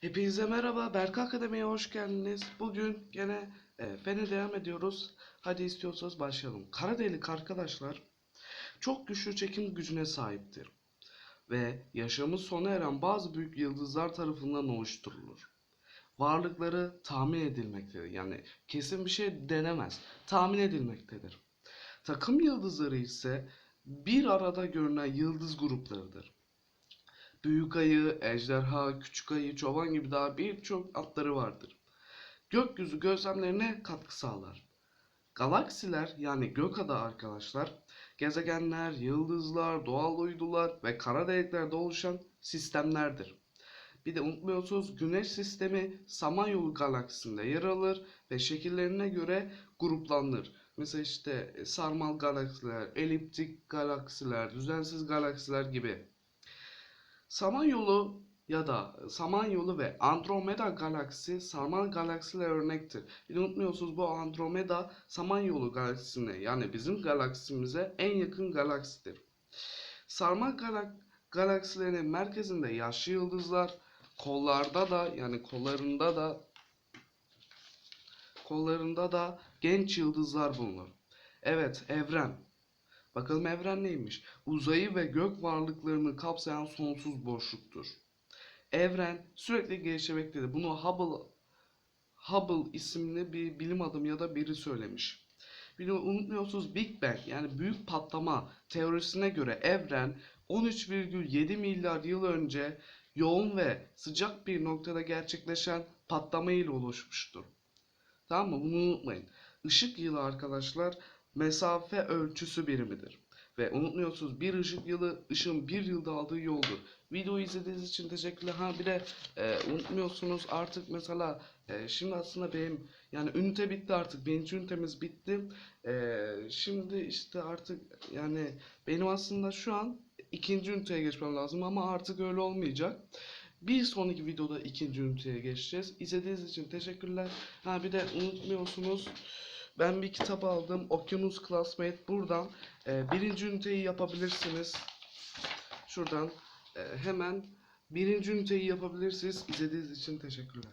Hepinize merhaba, Berk Akademi'ye hoş geldiniz. Bugün gene e, Fen'e devam ediyoruz. Hadi istiyorsanız başlayalım. Kara delik arkadaşlar çok güçlü çekim gücüne sahiptir. Ve yaşamı sona eren bazı büyük yıldızlar tarafından oluşturulur. Varlıkları tahmin edilmektedir. Yani kesin bir şey denemez. Tahmin edilmektedir. Takım yıldızları ise bir arada görünen yıldız gruplarıdır. Büyük ayı, ejderha, küçük ayı, çoban gibi daha birçok atları vardır. Gökyüzü gözlemlerine katkı sağlar. Galaksiler yani gökada arkadaşlar, gezegenler, yıldızlar, doğal uydular ve kara deliklerde oluşan sistemlerdir. Bir de unutmuyorsunuz Güneş sistemi Samanyolu galaksisinde yer alır ve şekillerine göre gruplanır. Mesela işte sarmal galaksiler, eliptik galaksiler, düzensiz galaksiler gibi. Samanyolu ya da Samanyolu ve Andromeda galaksisi sarmal galaksiler örnektir. Unutmuyorsunuz bu Andromeda Samanyolu galaksisine yani bizim galaksimize en yakın galaksidir. Sarmal galak galaksilerin merkezinde yaşlı yıldızlar, kollarda da yani kollarında da kollarında da genç yıldızlar bulunur. Evet, evren. Bakalım evren neymiş? Uzayı ve gök varlıklarını kapsayan sonsuz boşluktur. Evren sürekli gelişmektedir. Bunu Hubble Hubble isimli bir bilim adamı ya da biri söylemiş. De unutmuyorsunuz Big Bang yani büyük patlama teorisine göre evren 13,7 milyar yıl önce yoğun ve sıcak bir noktada gerçekleşen patlama ile oluşmuştur. Tamam mı? Bunu unutmayın. Işık yılı arkadaşlar mesafe ölçüsü birimidir. Ve unutmuyorsunuz bir ışık yılı ışığın bir yılda aldığı yoldur. Videoyu izlediğiniz için teşekkürler. Ha bir de e, unutmuyorsunuz artık mesela e, şimdi aslında benim yani ünite bitti artık. Birinci ünitemiz bitti. E, şimdi işte artık yani benim aslında şu an ikinci üniteye geçmem lazım ama artık öyle olmayacak. Bir sonraki videoda ikinci üniteye geçeceğiz. İzlediğiniz için teşekkürler. Ha bir de unutmuyorsunuz. Ben bir kitap aldım. Okyanus Classmate. Buradan e, birinci üniteyi yapabilirsiniz. Şuradan e, hemen birinci üniteyi yapabilirsiniz. İzlediğiniz için teşekkürler.